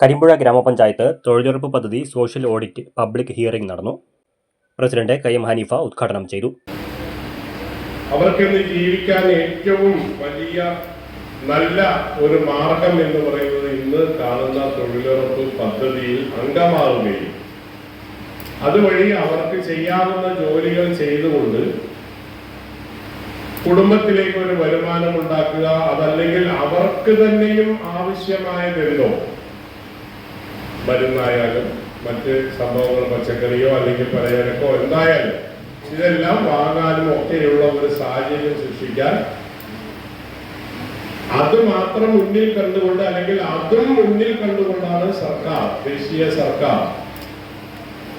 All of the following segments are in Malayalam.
കരിമ്പുഴ ഗ്രാമപഞ്ചായത്ത് തൊഴിലുറപ്പ് പദ്ധതി സോഷ്യൽ ഓഡിറ്റ് പബ്ലിക് ഹിയറിംഗ് നടന്നു. പ്രസിഡന്റ് കയ്യം ഹനീഫ ഉദ്ഘാടനം ചെയ്തു. അവർക്കിന്ന് ജീവിക്കാൻ ഏറ്റവും വലിയ നല്ല ഒരു മാർഗം എന്ന് പറയുന്നത് ഇന്ന് കാണുന്ന തൊഴിലുറപ്പ് പദ്ധതിയിൽ അംഗമാവുകയും അതുവഴി അവർക്ക് ചെയ്യാവുന്ന ജോലികൾ ചെയ്തുകൊണ്ട് കുടുംബത്തിലേക്ക് ഒരു വരുമാനം ഉണ്ടാക്കുക അതല്ലെങ്കിൽ അവർക്ക് തന്നെയും ആവശ്യമായതെന്തോ മരുന്നായാലും മറ്റ് സംഭവങ്ങൾ പച്ചക്കറിയോ അല്ലെങ്കിൽ പലചരക്കോ എന്തായാലും ഇതെല്ലാം വാങ്ങാനും ഒക്കെയുള്ള ഒരു സാഹചര്യം സൃഷ്ടിക്കാൻ അത് മാത്രം മുന്നിൽ കണ്ടുകൊണ്ട് അല്ലെങ്കിൽ അതും മുന്നിൽ കണ്ടുകൊണ്ടാണ് സർക്കാർ ദേശീയ സർക്കാർ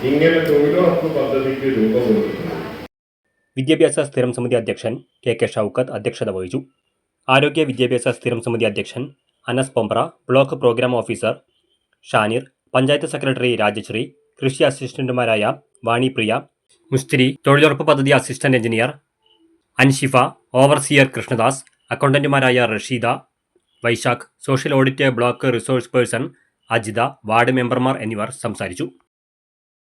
ഇങ്ങനെ തൊഴിലുറപ്പ് പദ്ധതിക്ക് രൂപം കൊടുക്കുന്നത്. വിദ്യാഭ്യാസ സ്ഥിരം സമിതി അധ്യക്ഷൻ കെ കെ ഷൗക്കത്ത് അധ്യക്ഷത വഹിച്ചു. ആരോഗ്യ വിദ്യാഭ്യാസ സ്ഥിരം സമിതി അധ്യക്ഷൻ Anas Pombra block programme officer Shanir panchayat secretary Rajasree കൃഷി അസിസ്റ്റന്റുമാരായ വാണിപ്രിയ മുസ്തിരി തൊഴിലുറപ്പ് പദ്ധതി assistant engineer Anshifa overseer Krishnadas അക്കൗണ്ടന്റുമാരായ Rasheeda Vaishakh social audit block resource person Ajitha ward മെമ്പർമാർ എന്നിവർ സംസാരിച്ചു.